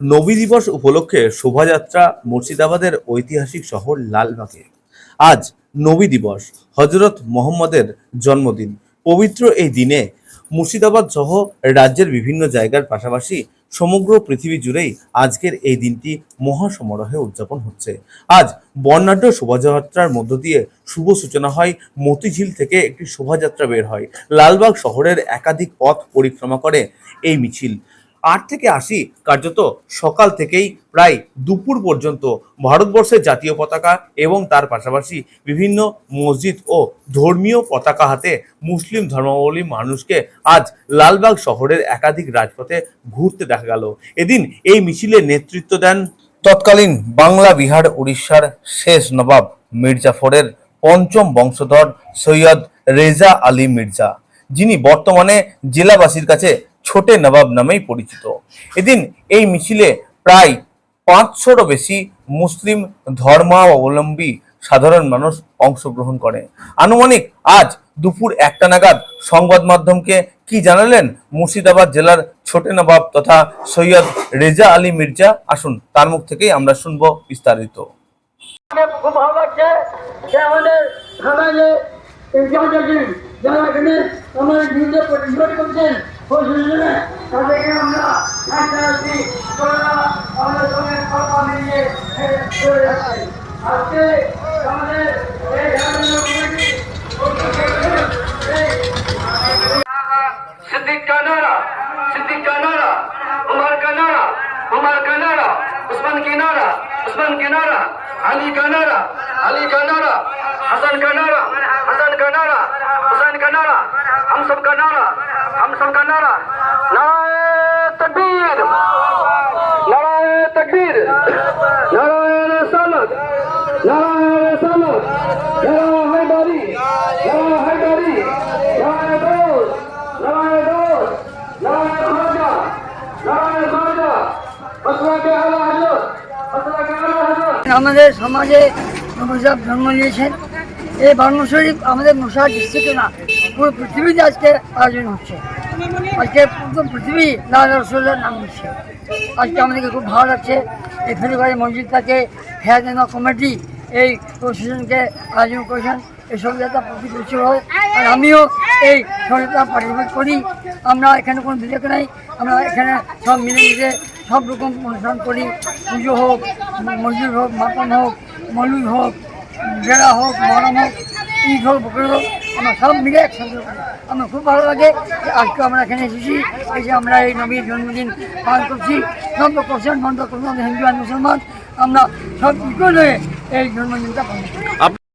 নবী দিবস উপলক্ষে শোভাযাত্রা মুর্শিদাবাদের ঐতিহাসিক শহর লালবাগে। আজ নবী দিবস, হজরত মোহাম্মদের জন্মদিন। পবিত্র এই দিনে মুর্শিদাবাদ সহ রাজ্যের বিভিন্ন জায়গার পাশাপাশি সমগ্র পৃথিবী জুড়েই আজকের এই দিনটি মহাসমারোহে উদযাপন হচ্ছে। আজ বর্ণাঢ্য শোভাযাত্রার মধ্য দিয়ে শুভ সূচনা হয় মতিঝিল থেকে একটি শোভাযাত্রা বের হয়। লালবাগ শহরের একাধিক পথ পরিক্রমা করে এই মিছিল। আট থেকে আশি কার্যত সকাল থেকেই প্রায় দুপুর পর্যন্ত ভারতবর্ষের জাতীয় পতাকা এবং তার পাশাপাশি বিভিন্ন মসজিদ ও ধর্মীয় পতাকা হাতে মুসলিম ধর্মাবলম্বী মানুষকে আজ লালবাগ শহরের একাধিক রাজপথে ঘুরতে দেখা গেল। এদিন এই মিছিলে নেতৃত্ব দেন তৎকালীন বাংলা, বিহার, উড়িষ্যার শেষ নবাব মির্জাফরের পঞ্চম বংশধর সৈয়দ রেজা আলী মির্জা, যিনি বর্তমানে জেলাবাসীর কাছে ছোটে নবাব নামেই পরিচিত। এদিন এই মিছিলে প্রায় পাঁচশোরও বেশি মুসলিম ধর্মাবলম্বী সাধারণ মানুষ অংশগ্রহণ করে। আনুমানিক আজ দুপুর একটা নাগাদ সংবাদ মাধ্যমকে কি জানালেন মুর্শিদাবাদ জেলার ছোটে নবাব তথা সৈয়দ রেজা আলী মির্জা? আসুন, তার মুখ থেকেই আমরা শুনব বিস্তারিত। যারা এখানে প্রতিবাদ করছেন ಹೋಗಿದ್ರೆ का नारा सिद्दीक का नारा उमर का नारा उमर का नारा उस्मान की नारा उस्मान की नारा अली नारा अली का नारा हसन का नारा हसन का नारा हुसैन का नारा हम सब का नारा हम सब का नारा नाराए तकबीर नाराए तकबीर नाराए रसालत नाराए रसालत नाराए हैदारी नाराए हैदारी नाराए दोस्त नारायण दोस्त नारायण खाजा नारायण खाजा मसला के आला हजरत मसला के आला हजरत আমাদের সমাজে নবজাব জন্ম নিয়েছেন এই বার্ম শরীফ আমাদের মশা ডিস্ট্রিক্টে না, পুরো পৃথিবীতে আজকে আয়োজন হচ্ছে। আজকে পুরো পৃথিবী লাল নাম দিচ্ছে। আজকে আমাদেরকে খুব ভালো লাগছে। এই ফেরিবাড়ি মসজিদটাকে হেয়াদেনা কমিটি এই প্রশাসনকে আয়োজন করেছেন। এই সভ্যতা প্রতি বছর হয় আর আমিও এই সভ্যতা পার্টিসিপেট করি। আমরা এখানে কোনো বিবেক নাই। আমরা এখানে সব মিলেমিশে সব রকম অনুষ্ঠান করি। পুজো হোক, মসজিদ হোক মাকান হোক মলুদ হোক বেড়া হোক মরম হোক, ঈদ হোক, বকর হোক, আমরা সব মিলে একসঙ্গে আমার খুব ভালো লাগে যে আজকে আমরা এখানে এসেছি, এই যে আমরা এই নবীর জন্মদিন পালন করছি। সব করছেন বন্ধ করছেন হিন্দু আর মুসলমান, আমরা সব ইকুয়াল হয়ে এই জন্মদিনটা পালন করি